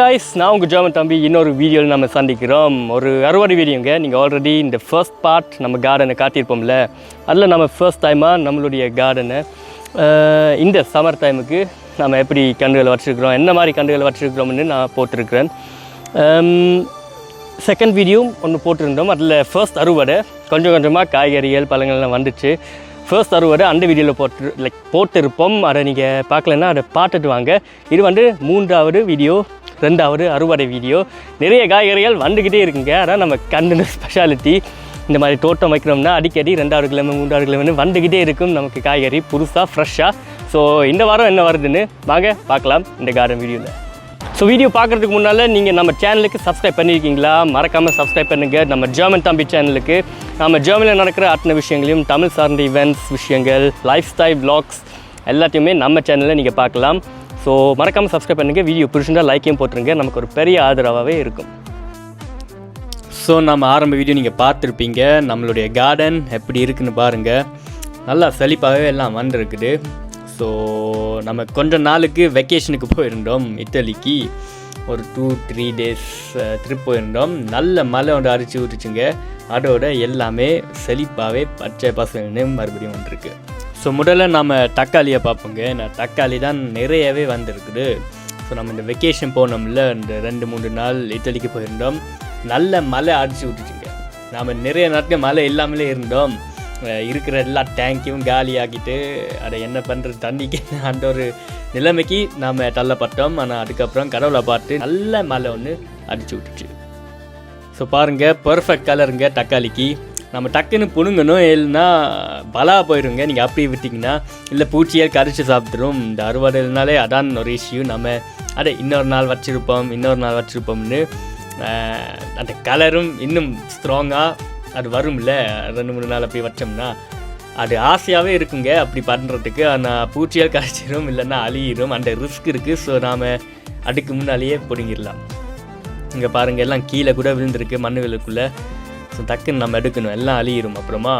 Guys நான் உங்கள் ஜாமன் தம்பி. இன்னொரு வீடியோவில் நம்ம சந்திக்கிறோம். ஒரு அறுவடை வீடியோங்க நீங்கள் ஆல்ரெடி இந்த ஃபர்ஸ்ட் பார்ட் நம்ம கார்டனை காட்டியிருப்போம்ல. அதில் நம்ம ஃபர்ஸ்ட் டைமாக நம்மளுடைய கார்டனை இந்த சம்மர் டைமுக்கு நம்ம எப்படி கன்றுகளை வச்சுருக்கிறோம் என்ன மாதிரி கன்றுகளை வச்சுருக்கிறோம்னு நான் போட்டிருக்கிறேன். செகண்ட் வீடியோ ஒன்று போட்டிருந்தோம். அதில் ஃபர்ஸ்ட் அறுவடை கொஞ்சம் கொஞ்சமாக காய்கறிகள் பழங்கள்லாம் வந்துச்சு. ஃபர்ஸ்ட் அறுவடை அந்த வீடியோவில் போட்டு லைக் போட்டிருப்போம். அதை நீங்கள் பார்க்கலன்னா அதை பார்த்துட்டு வாங்க. இது வந்து மூன்றாவது வீடியோ ரெண்டாவது அறுவடை வீடியோ. நிறைய காய்கறிகள் வந்துக்கிட்டே இருக்குங்க. அதான் நம்ம கண்டு ஸ்பெஷாலிட்டி இந்த மாதிரி தோட்டம் வைக்கிறோம்னா அடிக்கடி ரெண்டாவது கிழமை மூன்றாவது கிழமை வந்துக்கிட்டே இருக்கும் நமக்கு காய்கறி புதுசாக ஃப்ரெஷ்ஷாக ஸோ இந்த வாரம் என்ன வருதுன்னு வாங்க பார்க்கலாம் இந்த கார்டன் வீடியோவில் ஸோ வீடியோ பார்க்குறதுக்கு முன்னால் நீங்கள் நம்ம சேனலுக்கு சப்ஸ்கிரைப் பண்ணியிருக்கீங்களா மறக்காமல் சப்ஸ்கிரைப் பண்ணுங்கள் நம்ம ஜெர்மன் தம்பி சேனலுக்கு நம்ம ஜெர்மனியில் நடக்கிற அத்தனை விஷயங்களையும் தமிழ் சார்ந்த இவெண்ட்ஸ் விஷயங்கள் லைஃப் ஸ்டைல் vlogs எல்லாத்தையுமே நம்ம சேனலில் நீங்கள் பார்க்கலாம். ஸோ மறக்காமல் சப்ஸ்கிரைப் பண்ணுங்கள் வீடியோ பிடிச்சிருந்தா லைக்கையும் போட்டுருங்க. நமக்கு ஒரு பெரிய ஆதரவாகவே இருக்கும். ஸோ நம்ம ஆரம்ப வீடியோ நீங்கள் பார்த்துருப்பீங்க. நம்மளுடைய கார்டன் எப்படி இருக்குன்னு பாருங்கள் நல்லா செழிப்பாகவே எல்லாம் வந்துருக்குது. ஸோ நம்ம கொஞ்ச நாளுக்கு வெக்கேஷனுக்கு போயிருந்தோம் இட்டலிக்கு ஒரு டூ த்ரீ டேஸ் ட்ரிப் போயிருந்தோம். நல்ல மழை ஒன்று அரிச்சு விட்டுச்சுங்க அதோட எல்லாமே செழிப்பாகவே பச்சை பசங்கன்னு மறுபடியும் வந்திருக்கு. ஸோ முதல்ல நம்ம தக்காளியை பார்ப்போங்க. நான் தக்காளி தான் நிறையவே வந்திருக்குது. ஸோ நம்ம இந்த வெக்கேஷன் போனோம்ல இந்த ரெண்டு மூணு நாள் இட்டலிக்கு போயிருந்தோம். நல்ல மழை அடிச்சு விட்டுச்சுங்க. நாம் நிறைய நாட்கள் மழை இல்லாமலே இருந்தோம். இருக்கிற எல்லா டேங்க்கையும் காலியாக்கிட்டு அதை என்ன பண்ணுறது தண்ணிக்கு அந்த ஒரு நிலைமைக்கு நாம் தள்ளப்பட்டோம். ஆனால் அதுக்கப்புறம் கடவுளை பார்த்து நல்ல மழை ஒன்று அடிச்சு விட்டுச்சு. ஸோ பாருங்கள் பர்ஃபெக்ட் கலருங்க தக்காளிக்கு. நம்ம டக்குன்னு புழுங்கணும் இல்லைன்னா பலா போயிருங்க. நீங்கள் அப்படி விட்டிங்கன்னா இல்லை பூச்சியாக கரிச்சு சாப்பிட்ரும் இந்த அறுவடைனாலே அதான் ஒரு இஷ்யூ நம்ம அடே இன்னொரு நாள் வச்சுருப்போம் இன்னொரு நாள் வச்சுருப்போம்னு அந்த கலரும் இன்னும் ஸ்ட்ராங்காக அது வரும்ல. ரெண்டு மூணு நாள் அப்படி வச்சோம்னா அது ஆசையாகவே இருக்குங்க. அப்படி பண்ணுறதுக்கு ஆனால் பூச்சியால் கரைச்சிடும் இல்லைன்னா அழியிடும் அந்த ரிஸ்க் இருக்குது ஸோ நாம் அதுக்கு முன்னாலேயே பிடுங்கிடலாம். இங்கே பாருங்கள் எல்லாம் கீழே கூட விழுந்திருக்கு. மண்ணுகளுக்குள்ளே. ஸோ டக்குன்னு நம்ம எடுக்கணும். எல்லாம் அழியிடும் அப்புறமா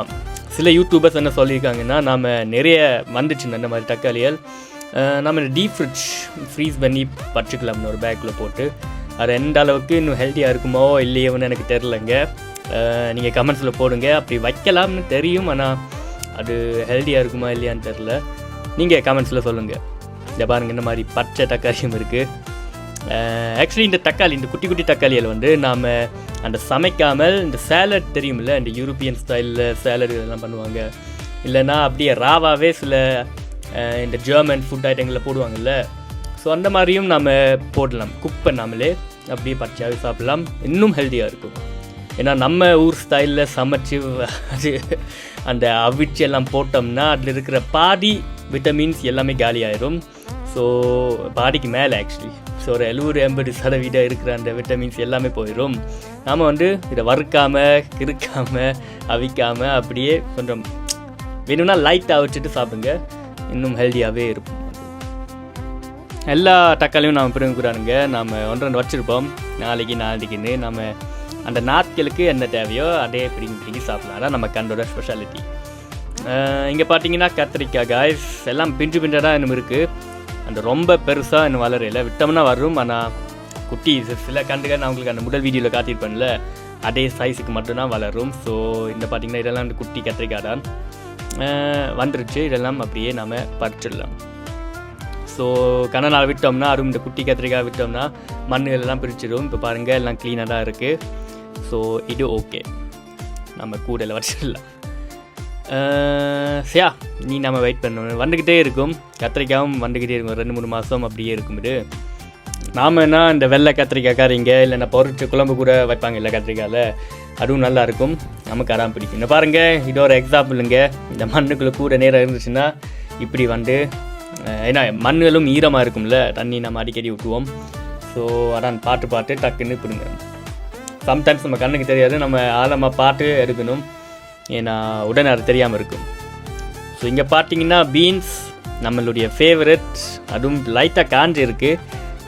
சில யூடியூபர்ஸ் என்ன சொல்லியிருக்காங்கன்னா நாம் நிறைய வந்துச்சு அந்த மாதிரி தக்காளிகள். நம்ம டீப் ஃப்ரிட்ஜ் ஃப்ரீஸ் பண்ணி பச்சுக்கலாம்னு ஒரு பேக்கில் போட்டு. அது எந்த அளவுக்கு இன்னும் ஹெல்த்தியாக இருக்குமோ இல்லையோன்னு எனக்கு தெரிலங்க நீங்கள் கமெண்ட்ஸில் போடுங்க. அப்படி வைக்கலாம்னு தெரியும். ஆனால் அது ஹெல்த்தியாக இருக்குமா இல்லையான்னு தெரில நீங்கள் கமெண்ட்ஸில் சொல்லுங்கள் இந்த பாருங்கள் இந்த மாதிரி பச்சை தக்காளியும் இருக்குது ஆக்சுவலி இந்த தக்காளி இந்த குட்டி குட்டி தக்காளியில் வந்து நாம் அந்த சமைக்காமல் இந்த சேலட் தெரியுமில்ல இந்த யூரோப்பியன் ஸ்டைலில் சேலட் இதெல்லாம் பண்ணுவாங்க. இல்லைன்னா அப்படியே ராவாவே சில இந்த ஜெர்மன் ஃபுட் ஐட்டங்களில் போடுவாங்கல்ல. ஸோ அந்த மாதிரியும் நாம் போடலாம். குக் பண்ணாமலே அப்படியே பச்சையாகவே சாப்பிடலாம். இன்னும் ஹெல்த்தியாக இருக்கும். ஏன்னா நம்ம ஊர் ஸ்டைலில் சமைச்சு அது அந்த அவிச்சு எல்லாம் போட்டோம்னா அதில் இருக்கிற பாதி விட்டமின்ஸ் எல்லாமே காலி ஆயிரும் ஸோ பாடிக்கு மேலே ஆக்சுவலி ஒரு எழுபது எண்பது சதவீதம் இருக்கிற அந்த விட்டமின்ஸ் எல்லாமே போயிடும் நாம் வந்து இதை வறுக்காமல் கிறுக்காமல் அவிக்காமல் அப்படியே கொஞ்சம் வேணும்னா லைட்டாக வச்சுட்டு சாப்பிடுங்க. இன்னும் ஹெல்த்தியாகவே இருக்கும் எல்லா தக்காளியும் நாம் பிரிவுக்குறானுங்க நாம் ஒன்றரை வச்சுருப்போம். நாளைக்கு நாளைக்குன்னு நம்ம அந்த நாட்களுக்கு என்ன தேவையோ அதே பிடிங்கி பிடிங்கி சாப்பிடலாம். அதான் நம்ம கண்டோட ஸ்பெஷாலிட்டி இங்கே பார்த்தீங்கன்னா கத்திரிக்காய் காய்ஸ் எல்லாம் பிஞ்சு பிஞ்சாக தான் இன்னும் இருக்குது அந்த ரொம்ப பெருசாக இன்னும் வளரல விட்டோம்னா வரும். ஆனால் குட்டி சில கண்டுகள் நான் உங்களுக்கு அந்த முதல் வீடியோவில் காத்திருப்பேன்ல அதே சைஸுக்கு மட்டும்தான் வளரும். ஸோ இந்த பார்த்திங்கன்னா இதெல்லாம் இந்த குட்டி கத்திரிக்காய் தான். வந்துருச்சு. இதெல்லாம் அப்படியே நாம் பறிச்சிடலாம். ஸோ கன நாள் விட்டோம்னா அதுவும் இந்த குட்டி கத்திரிக்காய் விட்டோம்னா மண்ணுகள் எல்லாம் பிரிச்சிடும். இப்போ பாருங்கள் எல்லாம் க்ளீனாக தான் இருக்குது ஸோ இது ஓகே நம்ம கூடையில் வச்சிடலாம். சியா நீ நம்ம வெயிட் பண்ணணும். வந்துக்கிட்டே இருக்கும். கத்திரிக்காயும் வந்துக்கிட்டே இருக்கும். ரெண்டு மூணு மாதம் அப்படியே இருக்கும் இது நாம் என்ன இந்த வெள்ளை கத்திரிக்காய் கறிங்க இல்லைன்னா பொருட்டு குழம்பு கூட வைப்பாங்க இல்லை கத்திரிக்காயில்? அதுவும் நல்லாயிருக்கும் நமக்கு அதான் பிடிக்கும். இந்த பாருங்கள் இது ஒரு எக்ஸாம்பிளுங்க இந்த மண்ணுக்குள்ளே கூட நேரம் இருந்துச்சுன்னா இப்படி வந்து ஏன்னா மண்ணுகளும் ஈரமாக இருக்கும்ல தண்ணி நம்ம அடிக்கடி விட்டுவோம் ஸோ அதான் பாட்டு பாட்டு டக்குன்னு பிடுங்க. சம்டைம்ஸ் நம்ம கண்ணுக்கு தெரியாது நம்ம ஆழமாக பாட்டு எடுக்கணும். ஏன்னா உடனே அது தெரியாமல் இருக்கும். ஸோ இங்கே பார்த்தீங்கன்னா பீன்ஸ் நம்மளுடைய ஃபேவரட் அதுவும் லைட்டாக காஞ்சு இருக்குது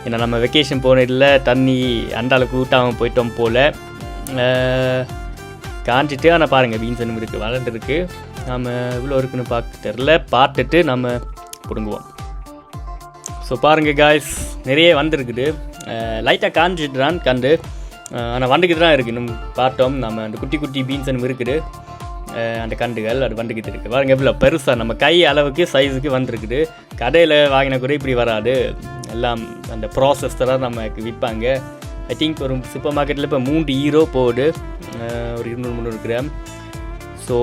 ஏன்னா நம்ம வெக்கேஷன் போனதில் தண்ணி அண்டாளுக்கு ஊட்டாமல் போயிட்டோம் போல். காஞ்சிட்டு ஆனால் பாருங்கள் பீன்ஸ் இன்னும் இருக்குது வளர்ந்துருக்கு. நம்ம இவ்வளோ இருக்குன்னு பார்க்க தெரில பார்த்துட்டு நம்ம பிடுங்குவோம். ஸோ பாருங்கள் காய்ஸ் நிறைய வந்திருக்குது. லைட்டாக காஞ்சிட்டு தான் கண்டு ஆனால் வந்துக்கிட்டு தான் இருக்குது இன்னும் பார்த்தோம் நம்ம அந்த குட்டி குட்டி பீன்ஸ் இன்னும் இருக்குது. அந்த கண்டுகள் அது வந்துக்கிட்டு இருக்குது பாருங்கள் எவ்வளோ பெருசாக நம்ம கை அளவுக்கு சைஸுக்கு வந்திருக்குது. கடையில் வாங்கின கூட இப்படி வராது. எல்லாம் அந்த ப்ராசஸ் தான் நமக்கு விற்பாங்க. ஐ திங்க் ஒரு சூப்பர் மார்க்கெட்டில் இப்போ மூன்று ஈரோ போகுது ஒரு இருநூறு முந்நூறு கிராம் ஸோ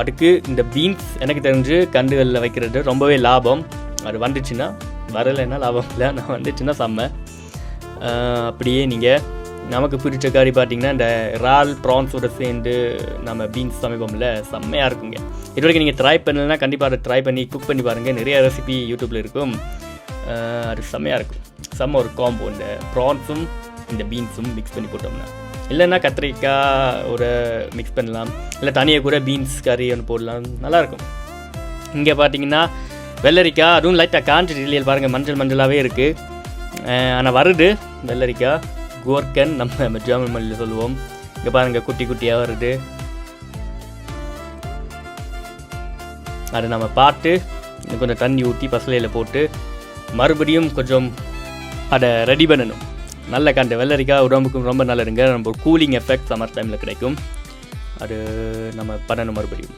அதுக்கு இந்த பீன்ஸ் எனக்கு தெரிஞ்சு கண்டுகளில் வைக்கிறது ரொம்பவே லாபம். அது வந்துச்சுன்னா வரலைன்னா லாபம் இல்லை. நான் வந்துச்சுன்னா செம்ம. அப்படியே நீங்கள் நமக்கு பிடிச்ச கறி பார்த்தீங்கன்னா இந்த இறால் ப்ரான்ஸோட சேர்ந்து நம்ம பீன்ஸ் சமைப்போம்ல செம்மையாக இருக்குங்க. இது வரைக்கும் நீங்கள் ட்ரை பண்ணலைன்னா கண்டிப்பாக அதை ட்ரை பண்ணி குக் பண்ணி பாருங்கள் நிறைய ரெசிபி யூடியூப்பில் இருக்கும். அது செம்மையாக இருக்கும். செம்ம ஒரு காம்போ இந்த ப்ரான்ஸும் இந்த பீன்ஸும் மிக்ஸ் பண்ணி போட்டோம்னா. இல்லைன்னா கத்திரிக்காய் ஒரு மிக்ஸ் பண்ணலாம். இல்லை தனியாக கூட பீன்ஸ் கறி ஒன்று போடலாம். நல்லாயிருக்கும் இங்கே பார்த்தீங்கன்னா வெள்ளரிக்காய் அதுவும் லைட்டாக காஞ்சிட்டு இல்லையா பாருங்கள் மஞ்சள் மஞ்சளாகவே இருக்குது ஆனால் வருது வெள்ளரிக்காய். கோர்க்கன் நம்ம ஜெர்மன் மொழியில் சொல்லுவோம். இங்கே பாருங்கள் குட்டி குட்டியாக வருது. அதை நம்ம பார்த்து கொஞ்சம் தண்ணி ஊற்றி பசலையில் போட்டு மறுபடியும் கொஞ்சம் அதை ரெடி பண்ணணும். நல்ல கண்டு வெள்ளரிக்காய் உடம்புக்கும் ரொம்ப நல்லதுங்க. நம்ம கூலிங் எஃபெக்ட் சம்மர் டைமில் கிடைக்கும். அது நம்ம பண்ணணும் மறுபடியும்.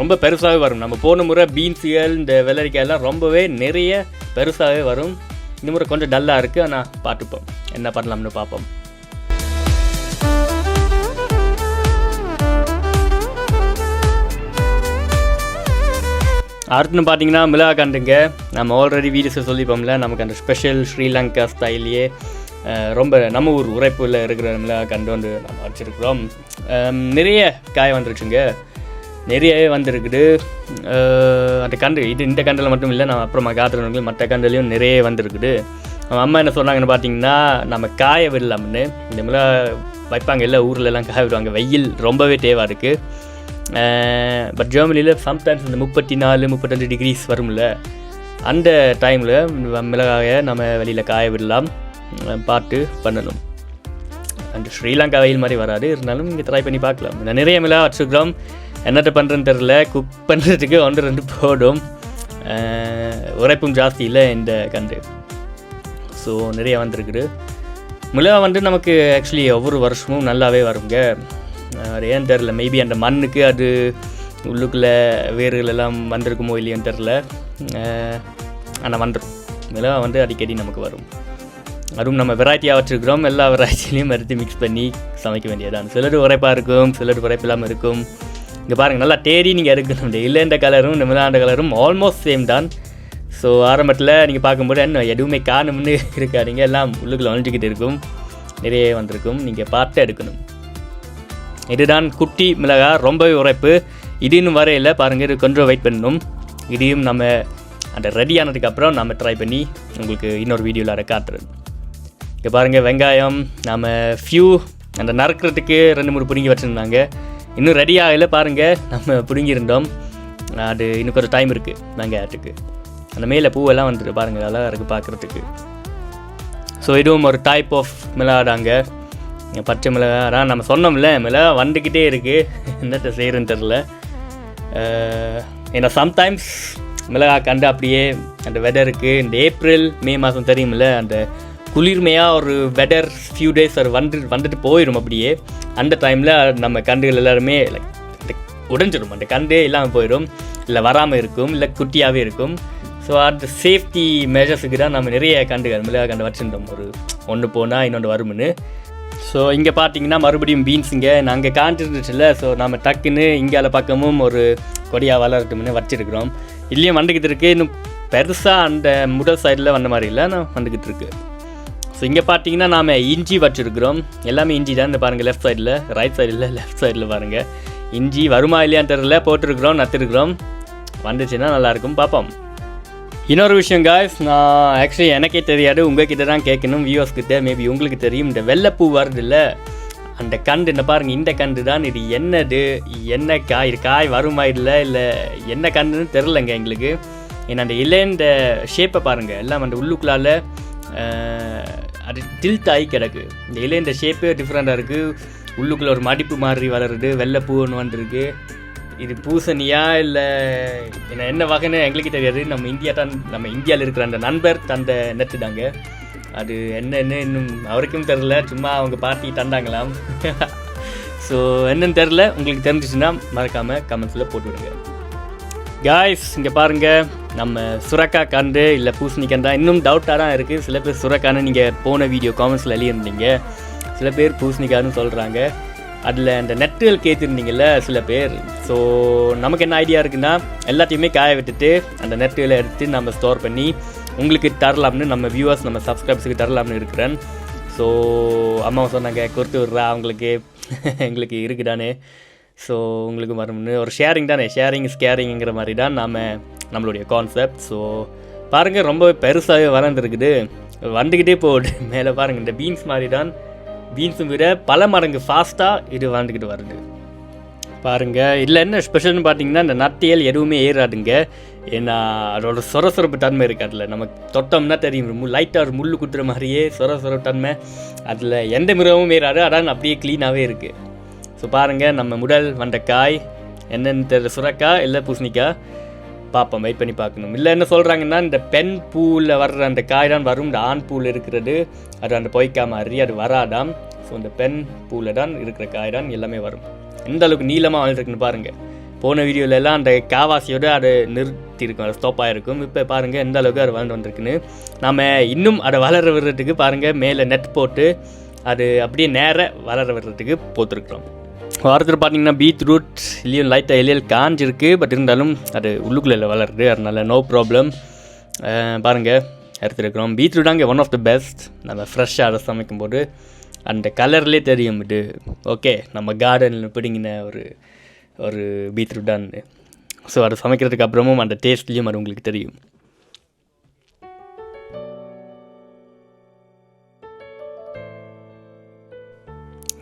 ரொம்ப பெருசாகவே வரும். நம்ம போன முறை பீன்ஸுகள் இந்த வெள்ளரிக்காயெல்லாம் ரொம்பவே நிறைய பெருசாகவே வரும். இந்த முறை கொஞ்சம் டல்லாக இருக்குது ஆனால் பார்த்துப்போம். என்ன பண்ணலாம்னு பார்ப்போம். அடுத்துன்னு பார்த்தீங்கன்னா மிளகா கண்டுங்க நம்ம ஆல்ரெடி வீடியோஸை சொல்லிப்போம்ல நமக்கு அந்த ஸ்பெஷல் ஸ்ரீலங்கா ஸ்டைல்லையே ரொம்ப நம்ம ஊர் உரைப்பில் இருக்கிற மிளகா கண்டு வந்து நம்ம வச்சுருக்குறோம். நிறைய காய் வந்துருச்சுங்க. நிறையவே வந்திருக்குது. அந்த கண்டு இது இந்த கண்டில் மட்டும் இல்லை நான் அப்புறமா காத்துறவங்க மற்ற கண்டுலையும் நிறைய வந்திருக்குது. நம்ம அம்மா என்ன சொன்னாங்கன்னு பார்த்தீங்கன்னா நம்ம காய விடலாம்னு. இந்த மிளகா வைப்பாங்க இல்லை ஊர்லலாம் காய விடுவாங்க. வெயில் ரொம்பவே தேவாக இருக்குது பட் ஜெர்மனியில் சம்டைம்ஸ் இந்த முப்பத்தி நாலு முப்பத்தஞ்சு டிகிரிஸ் வரும்ல. அந்த டைமில் மிளகாயை நம்ம வெளியில் காய விடலாம். பார்த்து பண்ணணும். அந்த ஸ்ரீலங்கா வெயில் மாதிரி வராது. இருந்தாலும் இங்கே ட்ரை பண்ணி பார்க்கலாம். நிறைய மிளகா வச்சுருக்கிறோம். என்னட்ட பண்ணுறதுன்னு தெரில குக் பண்ணுறதுக்கு ஒன்று ரெண்டு போடும். உரைப்பும் ஜாஸ்தி இல்லை இந்த கண்டு ஸோ நிறைய வந்திருக்குது. மிளகா வந்து நமக்கு ஆக்சுவலி ஒவ்வொரு வருஷமும் நல்லாவே வருங்க. அது ஏன் தெரில மேபி அந்த மண்ணுக்கு அது உள்ளுக்குள்ளே வேர்கள் எல்லாம் வந்திருக்குமோ இல்லையோன்னு தெரில ஆனால் வந்துடும் மிளகா வந்து அடிக்கடி நமக்கு வரும். அதுவும் நம்ம வெரைட்டியாக வச்சுருக்கிறோம். எல்லா வெரைட்டிலையும் எடுத்து மிக்ஸ் பண்ணி சமைக்க வேண்டியதான் சிலர் உரைப்பாக இருக்கும் சிலர் உரைப்பு இல்லாமல் இருக்கும். இங்கே பாருங்கள் நல்லா தேடி நீங்கள் எடுக்கணும். இந்த இல்லைன்ற கலரும் இந்த மிதாண்ட கலரும் ஆல்மோஸ்ட் சேம் தான். ஸோ ஆரம்பத்தில் நீங்கள் பார்க்கும்போது என்ன எதுவுமே காணும்னு இருக்காதீங்க. எல்லாம் உள்ளுக்குள்ள ஒழிஞ்சிக்கிட்டு இருக்கும். நிறைய வந்திருக்கும். நீங்கள் பார்த்து எடுக்கணும். இதுதான் குட்டி மிளகா ரொம்பவே உரைப்பு. இதுன்னு வரையில் பாருங்கள் இது கொஞ்சம் வெயிட் பண்ணணும். இதையும் நம்ம அந்த ரெடி ஆனதுக்கப்புறம் நம்ம ட்ரை பண்ணி உங்களுக்கு இன்னொரு வீடியோவில் அதை காட்டுறேன். இங்கே பாருங்கள் வெங்காயம் நம்ம ஃபியூ அந்த நறுக்கிறதுக்கு ரெண்டு மூணு பிடுங்கி வச்சுருந்தாங்க. இன்னும் ரெடி ஆகலை பாருங்கள் நம்ம பிடுங்கியிருந்தோம். அது இன்னும் கொஞ்சம் டைம் இருக்குது வெங்காயத்துக்கு அந்த மேலே பூவெல்லாம் வந்துட்டு பாருங்கள் அழகாக இருக்குது பார்க்குறதுக்கு ஸோ இதுவும் ஒரு டைப் ஆஃப் மிளகாடாங்க பச்சை மிளகா அதான் நம்ம சொன்னோம்ல மிளகா வந்துக்கிட்டே இருக்குது என்னத்தை செய்கிறேன்னு தெரில ஏன்னா சம்டைம்ஸ் மிளகா கண்டு அப்படியே அந்த வெதருக்கு இந்த ஏப்ரல் மே மாதம் தெரியுமில்ல அந்த குளிர்மையாக ஒரு வெதர் ஃபியூ டேஸ் அது வந்து வந்துட்டு போயிடும் அப்படியே. அந்த டைமில் நம்ம கண்டுகள் எல்லாருமே லைக் உடைஞ்சிடும் அந்த கண்டே இல்லாமல் போயிடும் இல்லை வராமல் இருக்கும் இல்லை குட்டியாகவே இருக்கும். ஸோ அந்த சேஃப்டி மெஷர்ஸுக்கு தான் நம்ம நிறைய கண்டுகள் மிளகா கண்டு வச்சுருந்தோம். ஒரு ஒன்று போனால் இன்னொன்று வரும்னு. ஸோ இங்கே பார்த்தீங்கன்னா மறுபடியும் பீன்ஸ் இங்கே. நாங்கள் காஞ்சிருந்துச்சுல ஸோ நம்ம டக்குன்னு இங்கால பக்கமும் ஒரு கொடியாக வளரட்டும்னு வச்சிருக்கிறோம். இல்லையும் வந்துக்கிட்டு இருக்கு. இன்னும் பெருசாக அந்த முதல் சைடில் வந்த மாதிரி இல்லை. நான் வந்துக்கிட்டு இருக்கு. ஸோ இங்கே பார்த்தீங்கன்னா நாம் இஞ்சி வச்சுருக்கிறோம். எல்லாமே இஞ்சி தான். இந்த பாருங்கள் லெஃப்ட் சைடில் ரைட் சைடில் லெஃப்ட் சைடில் பாருங்கள் இஞ்சி வருமா இல்லையான்னு தெரில போட்டிருக்கிறோம் நத்துருக்குறோம். வந்துச்சுன்னா நல்லாயிருக்கும். பார்ப்போம் இன்னொரு விஷயம் காய்ஸ் நான் ஆக்சுவலி எனக்கே தெரியாது. உங்ககிட்ட தான் கேட்கணும். வியூவர்ஸ் மேபி உங்களுக்கு தெரியும். இந்த வெள்ளைப்பூ வருது இல்லை அந்த கண்டு என்ன பாருங்கள் இந்த கண்டு தான். இது என்னது? என்ன காய்? காய் வருமா இல்லை இல்லை என்ன கண்டுன்னு தெரிலங்க எங்களுக்கு. ஏன்னா அந்த இலைன்ற ஷேப்பை பாருங்கள் எல்லாம் அந்த உள்ளுக்குள்ளால அது டில்ட் ஆகி கிடக்கு. இந்த இலைன்ற ஷேப்பே டிஃப்ரெண்ட்டாக இருக்குது உள்ளுக்குள்ளே ஒரு மடிப்பு மாதிரி வளருது. வெள்ளை பூ ஒன்று வந்துருக்கு. இது பூசணியா இல்லை என்ன என்ன வகைன்னு எங்களுக்கு தெரியாது. நம்ம இந்தியா தான் நம்ம இந்தியாவில் இருக்கிற அந்த நண்பர் தந்த நெட்டு அது என்னென்னு இன்னும் அவருக்கும் தெரில சும்மா அவங்க பார்ட்டி தந்தாங்களாம். ஸோ என்னன்னு தெரில உங்களுக்கு தெரிஞ்சிச்சுன்னா மறக்காமல் கமெண்ட்ஸில் போட்டு விடுங்க. காய்ஸ் இங்கே பாருங்கள் நம்ம சுரக்கா கண்டு இல்லை பூசணிக்கண்டா இன்னும் டவுட்டாக தான் இருக்குது சில பேர் சுரக்கான்னு நீங்கள் போன வீடியோ காமெண்ட்ஸில் எழுதியிருந்தீங்க. சில பேர் பூசணிக்கான்னு சொல்கிறாங்க அதில் அந்த நெட்டுகள் கேட்டிருந்தீங்கல்ல சில பேர். ஸோ நமக்கு என்ன ஐடியா இருக்குன்னா எல்லாத்தையுமே காய விட்டுட்டு அந்த நெட்டுகளை எடுத்து நம்ம ஸ்டோர் பண்ணி உங்களுக்கு தரலாம்னு நம்ம வியூவர்ஸ் நம்ம சப்ஸ்கிரைபர்ஸுக்கு தரலாம்னு இருக்கிறேன். ஸோ அம்மா சொன்னாங்க கொடுத்து விட்றா அவங்களுக்கு. எங்களுக்கு இருக்குதானே ஸோ உங்களுக்கு வரும்னு ஒரு ஷேரிங் தானே? ஷேரிங் இஸ் கேரிங்கிற மாதிரி தான் நாம் நம்மளுடைய கான்செப்ட் ஸோ பாருங்கள் ரொம்ப பெருசாகவே வளர்ந்துருக்குது. வந்துக்கிட்டே போகுது. மேலே பாருங்கள் இந்த பீன்ஸ் மாதிரி தான். பீன்ஸும் விட பல மடங்கு ஃபாஸ்ட்டாக இது வளர்ந்துக்கிட்டு வருது. பாருங்கள் இதில் என்ன ஸ்பெஷல்னு பார்த்தீங்கன்னா இந்த நட்டியல் எதுவுமே ஏறாதுங்க. ஏன்னா அதோட சொரசொரப்பு தன்மை இருக்குது அதில் நமக்கு தொட்டோம்னா தெரியும் லைட்டாக ஒரு முள் குத்துற மாதிரியே சொரசொரப்பு தன்மை. அதில் எந்த மிருகமும் ஏறாது. அதான் அப்படியே க்ளீனாகவே இருக்குது ஸோ பாருங்கள் நம்ம முதல் வந்த காய் என்னென்னு தெரியல சுரக்காய் இல்லை பூசணிக்காய்? பார்ப்போம் வெயிட் பண்ணி பார்க்கணும். இல்லை என்ன சொல்கிறாங்கன்னா இந்த பெண் பூவில் வர்ற அந்த காய் தான் வரும். இந்த ஆண் பூவில் இருக்கிறது அது அந்த பொய்க்கா மாதிரி அது வராதாம். ஸோ இந்த பெண் பூவில் தான் இருக்கிற காய் தான் எல்லாமே வரும். எந்த அளவுக்கு நீளமாக வாழ்ந்துருக்குன்னு பாருங்கள் போன வீடியோவில் எல்லாம் அந்த காவாசியோடு அது நிறுத்தி இருக்கும் அது ஸ்டாப் ஆகிருக்கும் இப்போ பாருங்கள் எந்த அளவுக்கு அது வளர்ந்து வந்திருக்குன்னு. நம்ம இன்னும் அதை வளர விடுறதுக்கு பாருங்கள் மேலே நெட் போட்டு அது அப்படியே நேர வளர விடுறதுக்கு போத்துருக்குறோம். வாரத்தில் பார்த்தீங்கன்னா பீட்ரூட் இல்லையும் லைட்டாக எலியல் காஞ்சிருக்கு பட் இருந்தாலும் அது உள்ளுக்குள்ளே வளருது. அதனால் நோ ப்ராப்ளம் பாருங்கள் எடுத்துருக்குறோம் பீட்ரூட் அங்கே ஒன் ஆஃப் த பெஸ்ட் நம்ம ஃப்ரெஷ்ஷாக அதை சமைக்கும் போது அந்த கலர்லேயே தெரியும் இது. ஓகே நம்ம கார்டனில் பிடிங்கின ஒரு ஒரு பீட்ரூட்டான்னு ஸோ அதை சமைக்கிறதுக்கு அப்புறமும் அந்த டேஸ்ட்லேயும் அது உங்களுக்கு தெரியும்.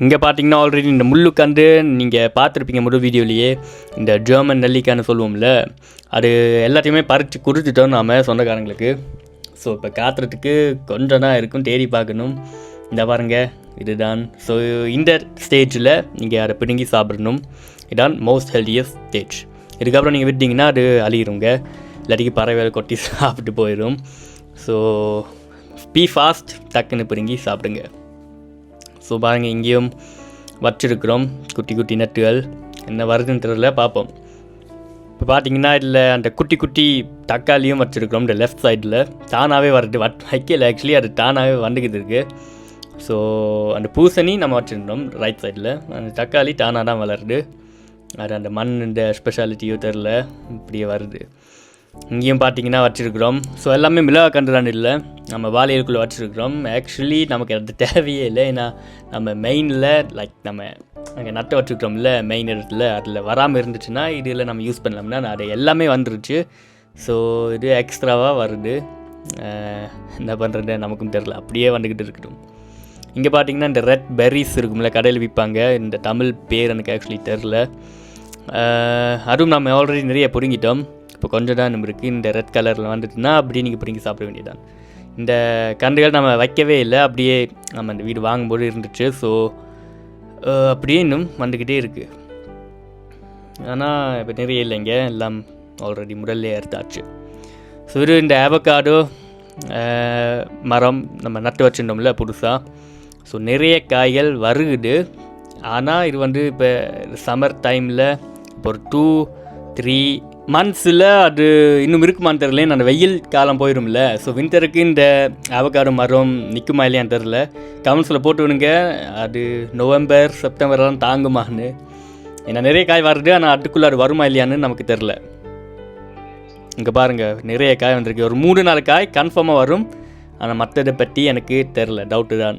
இங்கே பார்த்தீங்கன்னா ஆல்ரெடி இந்த முள்ளுக்கண்டு நீங்கள் பார்த்துருப்பீங்க முழு வீடியோலேயே. இந்த ஜெர்மன் நெல்லிக்கான்னு சொல்லுவோம்ல அது எல்லாத்தையுமே பறித்து கொடுத்துட்டோம் நாம் சொந்தக்காரங்களுக்கு. ஸோ இப்போ காத்துறதுக்கு கொஞ்சம் தான் இருக்கும் தேடி பார்க்கணும். இந்த பாருங்க இதுதான். ஸோ இந்த ஸ்டேஜில் நீங்கள் அதை பிடுங்கி சாப்பிடணும். இதான் மோஸ்ட் ஹெல்தியஸ்ட் ஸ்டேஜ் இதுக்கப்புறம் நீங்கள் விட்டிங்கன்னா அது அழியிருங்க. இல்லாட்டிக்கு பறவைகளை கொட்டி சாப்பிட்டு போயிடும் ஸோ பி ஃபாஸ்ட் டக்குன்னு பிடுங்கி சாப்பிடுங்க. ஸோ பாருங்கள் இங்கேயும் வச்சிருக்கிறோம் குட்டி குட்டி நட்டுகள். என்ன வருதுன்னு தெரியல பார்ப்போம். இப்போ பார்த்தீங்கன்னா இதில் அந்த குட்டி குட்டி தக்காளியும் வச்சுருக்கிறோம் இந்த லெஃப்ட் சைடில் தானாகவே வருது வட் வைக்கல ஆக்சுவலி அது தானாகவே வந்துக்கிட்டு இருக்குது ஸோ அந்த பூசணி நம்ம வச்சுருந்தோம் ரைட் சைடில் அந்த தக்காளி தானாக தான் வளருது. அது அந்த மண் இந்த ஸ்பெஷாலிட்டியோ தெரில இப்படியே வருது. இங்கேயும் பார்த்தீங்கன்னா வச்சுருக்குறோம். ஸோ எல்லாமே மிளகா கண்டுதான் இல்லை. நம்ம வாழையருக்குள்ளே வச்சுருக்குறோம். ஆக்சுவலி நமக்கு அது தேவையே இல்லை. ஏன்னா நம்ம மெயினில் லைக் நம்ம அங்கே நட்டை வச்சுருக்கிறோம்ல மெயின் இடத்துல. அதில் வராமல் இருந்துச்சுன்னா இதில் நம்ம யூஸ் பண்ணலாம்னா அது எல்லாமே வந்துருச்சு. ஸோ இது எக்ஸ்ட்ராவாக வருது. என்ன பண்ணுறது நமக்கும் தெரில அப்படியே வந்துக்கிட்டு இருக்கட்டும். இங்கே பார்த்தீங்கன்னா இந்த ரெட் பெர்ரிஸ் இருக்கும்ல கடையில் விற்பாங்க இந்த தமிழ் பேர் எனக்கு ஆக்சுவலி தெரில அதுவும் நம்ம ஆல்ரெடி நிறைய பிடுங்கிட்டோம். இப்போ கொஞ்சம் தான் நம்ம இருக்குது இந்த ரெட் கலரில் வந்துட்டுனா அப்படியே நீங்கள் பிடிங்கி சாப்பிட வேண்டியதான் இந்த கன்றுகள் நம்ம வைக்கவே இல்லை. அப்படியே நம்ம இந்த வீடு வாங்கும்போது இருந்துச்சு. ஸோ அப்படியே இன்னும் வந்துக்கிட்டே இருக்குது ஆனால் இப்போ நிறைய இல்லைங்க. எல்லாம் ஆல்ரெடி முதல்ல எடுத்தாச்சு ஸோ இது இந்த ஆவக்காடோ மரம் நம்ம நட்டு வச்சுருந்தோம்ல புதுசாக ஸோ நிறைய காய்கள் வருகுது. ஆனால் இது வந்து இப்போ சம்மர் டைமில் இப்போ ஒரு டூ த்ரீ மந்த்ஸில் அது இன்னும் இருக்குமான்னு தெரில நான் வெயில் காலம் போயிடும்ல ஸோ வின்டருக்கு இந்த ஆவக்காடு மரம் நிற்குமா இல்லையான்னு தெரில கமெண்ட்ஸில் போட்டு விடுங்க அது நவம்பர் செப்டம்பர்லாம் தாங்குமான்னு. ஏன்னா நிறைய காய் வருது. ஆனால் அதுக்குள்ளே அது வருமா இல்லையான்னு நமக்கு தெரில இங்கே பாருங்கள் நிறைய காய் வந்திருக்கு. ஒரு மூணு நாலு காய் கன்ஃபார்மாக வரும். ஆனால் மற்றதை பற்றி எனக்கு தெரில டவுட்டு தான்.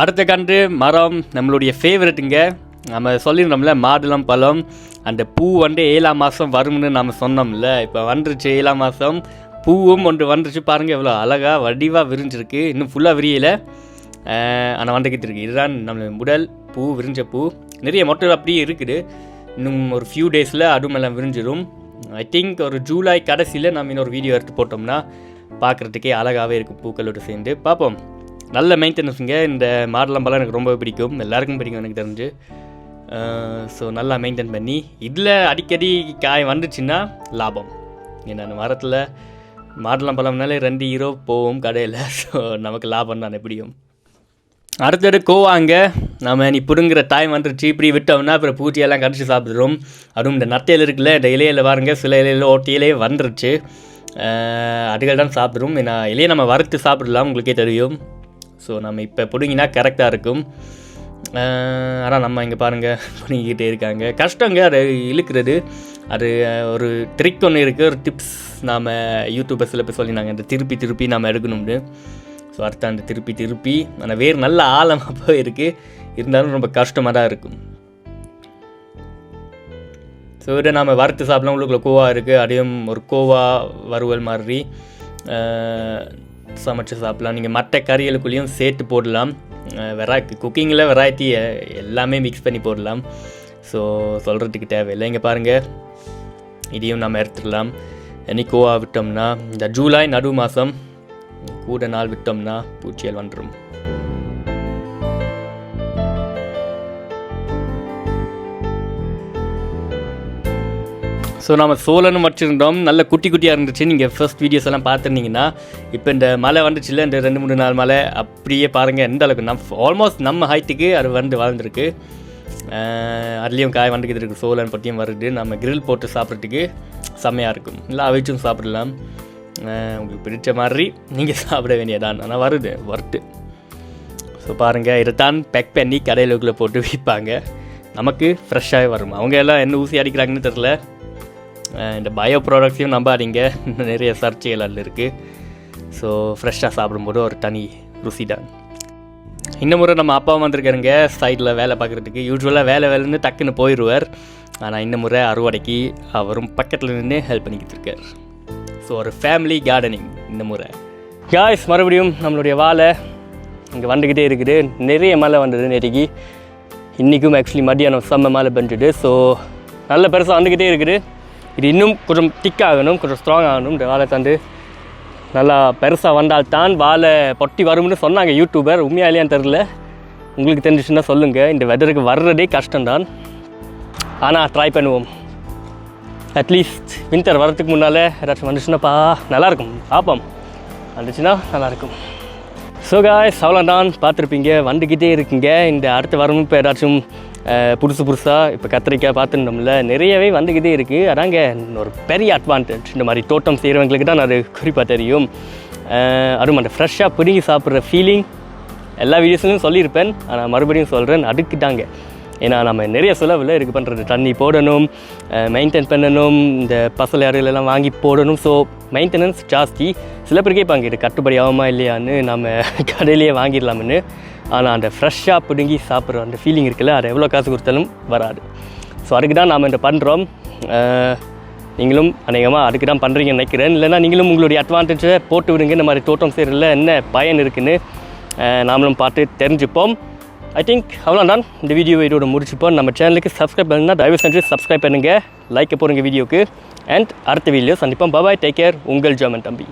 அடுத்த கன்று மரம் நம்மளுடைய ஃபேவரெட்டுங்க நம்ம சொல்லியிருந்தோம்ல மாதுளம் பழம் அந்த பூ வந்து ஏழாம் மாதம் வரும்னு நம்ம சொன்னோம்ல இப்போ வந்துருச்சு ஏழாம் மாதம் பூவும் ஒன்று வந்துருச்சு பாருங்கள் எவ்வளோ அழகாக வடிவாக விரிஞ்சிருக்கு இன்னும் ஃபுல்லாக விரியலை. ஆனால் வந்துக்கிட்டு இருக்கு. இதுதான் நம்ம உடல் பூ விரிஞ்ச பூ. நிறைய மொட்டை அப்படியே இருக்குது. இன்னும் ஒரு ஃபியூ டேஸில் அதுவும் எல்லாம் விரிஞ்சிடும் ஐ திங்க் ஒரு ஜூலை கடைசியில் நம்ம இன்னொரு வீடியோ எடுத்து போட்டோம்னா பார்க்குறதுக்கே அழகாகவே இருக்கும் பூக்களோடு சேர்ந்து. பார்ப்போம் நல்ல மெயின்டெனன்ஸுங்க இந்த மாடலம்பெல்லாம் எனக்கு ரொம்ப பிடிக்கும். எல்லாருக்கும் பிடிக்கும் எனக்கு தெரிஞ்சு. ஸோ நல்லா மெயின்டைன் பண்ணி இதில் அடிக்கடி காய் வந்துச்சுன்னா லாபம். ஏன்னா அந்த மரத்தில் மாடலாம் பழம்னாலே ரெண்டு ஹீரோ போவோம் கடையில். ஸோ நமக்கு லாபம் தான் எப்படியும். அடுத்தது கோவாங்க நம்ம நீ பிடுங்குற டைம் வந்துருச்சு. இப்படி விட்டோம்னா அப்புறம் பூச்சியெல்லாம் கடிச்சு சாப்பிடுறோம். அதுவும் இந்த நத்தையில் இருக்குல்ல இந்த இலையில் பாருங்க சில இலையில ஓட்டியிலே வந்துருச்சு. அதுகள் தான் சாப்பிட்றோம். ஏன்னா இலையை நம்ம வறுத்து சாப்பிடலாம் உங்களுக்கே தெரியும். ஸோ நம்ம இப்போ பிடுங்கினா கரெக்டாக இருக்கும். ஆனால் நம்ம இங்கே பாருங்கள் பண்ணிக்கிட்டே இருக்காங்க. கஷ்டங்க அதை இழுக்கிறது. அது ஒரு ட்ரிக் ஒன்று இருக்குது ஒரு டிப்ஸ் நாம் யூடியூபர்ஸில் சில பேர் சொல்லியிருந்தாங்க. அந்த திருப்பி திருப்பி நாம் எடுக்கணும்னு. ஸோ அடுத்த அந்த திருப்பி திருப்பி. ஆனால் வேறு நல்ல ஆழமாக போய் இருக்குது இருந்தாலும் ரொம்ப கஷ்டமாக தான் இருக்கும். ஸோ இதை நாம் வறுத்து சாப்பிடலாம். உள்ளுக்குள்ள கோவா இருக்குது அதையும் ஒரு கோவா வறுவல் மாதிரி சமைச்சு சாப்பிடலாம். நீங்கள் மற்ற கறிகளுக்குள்ளேயும் சேர்த்து போடலாம். வெரா குக்கிங்கில் வெரைட்டி எல்லாமே மிக்ஸ் பண்ணி போடலாம். ஸோ சொல்கிறதுக்கு தேவையில்லை. இங்கே பாருங்கள் இதையும் நம்ம எடுத்துடலாம். இனி கோவா விட்டோம்னா இந்த ஜூலை நடு மாதம் கூட நாள் விட்டோம்னா பூச்சியல் வந்துடும் ஸோ நம்ம சோழனும் வச்சுருந்தோம் நல்ல குட்டி குட்டியாக இருந்துச்சு. நீங்கள் ஃபர்ஸ்ட் வீடியோஸ் எல்லாம் பார்த்துருந்தீங்கன்னா இப்போ இந்த மழை வந்துச்சுல்ல இந்த ரெண்டு மூணு நாள் மலை அப்படியே பாருங்கள் எந்த அளவுக்கு நம் ஆல்மோஸ்ட் நம்ம ஹைட்டுக்கு அது வந்து வளர்ந்துருக்கு. அதுலேயும் காய் வந்துக்கிட்டு இருக்குது சோழன் பற்றியும் வருது. நம்ம கிரில் போட்டு சாப்பிட்றதுக்கு செம்மையாக இருக்கும். இல்லை அவிச்சும் சாப்பிடலாம். உங்களுக்கு பிடிச்ச மாதிரி நீங்கள் சாப்பிட வேண்டியதான் ஆனால் வருது ஒர்த்து ஸோ பாருங்கள் இதை தான் பேக் பண்ணி கடையிலுக்குள்ளே போட்டு விற்பாங்க. நமக்கு ஃப்ரெஷ்ஷாகவே வரும். அவங்க எல்லாம் என்ன ஊசி அடிக்கிறாங்கன்னு தெரில இந்த பயோ ப்ராடக்ட்ஸையும் நம்பாதீங்க இன்னும் நிறைய சர்ச்சைகள் அதில் இருக்குது ஸோ ஃப்ரெஷ்ஷாக சாப்பிடும்போது ஒரு தனி ருசி தான். இந்த முறை நம்ம அப்பா வந்திருக்காருங்க சைடில் வேலை பார்க்குறதுக்கு. யூஸ்வலாக வேலை வேலைன்னு டக்குன்னு போயிடுவார் ஆனால் இந்த முறை அறுவடைக்கு அவரும் பக்கத்தில் நின்று ஹெல்ப் பண்ணிக்கிட்டு இருக்கார். ஸோ ஒரு ஃபேமிலி கார்டனிங் இந்த முறை காய்ஸ் மறுபடியும் நம்மளுடைய வாழை இங்கே வந்துக்கிட்டே இருக்குது. நிறைய மழை வந்தது நேற்றுக்கு. இன்றைக்கும் ஆக்சுவலி மத்தியானம் செம்ம மழை பெஞ்சுது. ஸோ நல்ல பெருசாக வந்துக்கிட்டே இருக்குது. இது இன்னும் கொஞ்சம் திக் ஆகணும் கொஞ்சம் ஸ்ட்ராங் ஆகணும். இந்த வாழை தண்டு நல்லா பெருசாக வந்தால் தான் வாழை பொட்டி வரும்னு சொன்னாங்க யூடியூபர் உண்மையா இல்லையான்னு தெரில உங்களுக்கு தெரிஞ்சிச்சுன்னா சொல்லுங்கள் இந்த வெதருக்கு வர்றதே கஷ்டம்தான். ஆனால் ட்ரை பண்ணுவோம். அட்லீஸ்ட் வின்டர் வரதுக்கு முன்னால் ஏதாச்சும் வந்துச்சுன்னாப்பா நல்லாயிருக்கும். பார்ப்போம். வந்துச்சுன்னா நல்லாயிருக்கும். ஸோ காய்ஸ் அவ்வளோதான் பார்த்துருப்பீங்க வந்துக்கிட்டே இருக்குங்க. இந்த அடுத்த வாரமும் இப்போ ஏதாச்சும் புதுசு புதுசாக இப்போ கத்திரிக்காய் பார்த்துருந்தோம்ல நிறையவே வந்துக்கிட்டே இருக்குது அதாங்க ஒரு பெரிய அட்வான்டேஜ் இந்த மாதிரி தோட்டம் செய்கிறவங்களுக்கு தான் அது குறிப்பாக தெரியும். அதுவும் அந்த ஃப்ரெஷ்ஷாக பிடுங்கி சாப்பிட்ற ஃபீலிங் எல்லா வீடியோஸ்லையும் சொல்லியிருப்பேன். ஆனால் மறுபடியும் சொல்கிறேன் அடுக்கிட்டாங்க ஏன்னா நம்ம நிறைய செலவில் இருக்குது பண்ணுறது தண்ணி போடணும் மெயின்டைன் பண்ணணும் இந்த பசல் யாருகளெல்லாம் வாங்கி போடணும். ஸோ மெயின்டெனன்ஸ் ஜாஸ்தி. சில பேர் கேட்பாங்க இது கட்டுப்படி ஆகுமா இல்லையான்னு. நம்ம கடையிலேயே வாங்கிடலாம்னு. ஆனால் அந்த ஃப்ரெஷ்ஷாக பிடுங்கி சாப்பிட்ற அந்த ஃபீலிங் இருக்குல்ல அது எவ்வளோ காசு கொடுத்தாலும் வராது. ஸோ அதுக்கு தான் நாம் இந்த பண்ணுறோம் நீங்களும் அநேகமாக அதுக்கு தான் பண்ணுறீங்கன்னு நினைக்கிறேன். இல்லைன்னா நீங்களும் உங்களுடைய அட்வான்டேஜை போட்டு விடுங்க. இந்த மாதிரி தோட்டம் செய்கிறதுல என்ன பயன் இருக்குன்னு நாமளும் பார்த்து தெரிஞ்சுப்போம். ஐ திங்க் அவ்வளோதான் இந்த வீடியோ இதோட முடிச்சுப்போம். நம்ம சேனலுக்கு சப்ஸ்கிரைப் பண்ணுன்னா தயவு செஞ்சு சப்ஸ்கிரைப் பண்ணுங்கள் லைக் போடுங்க வீடியோக்கு அண்ட் அடுத்த வீடியோ சந்திப்போம். பபாய் டேக் கேர் உங்கள் ஜெர்மன் தம்பி.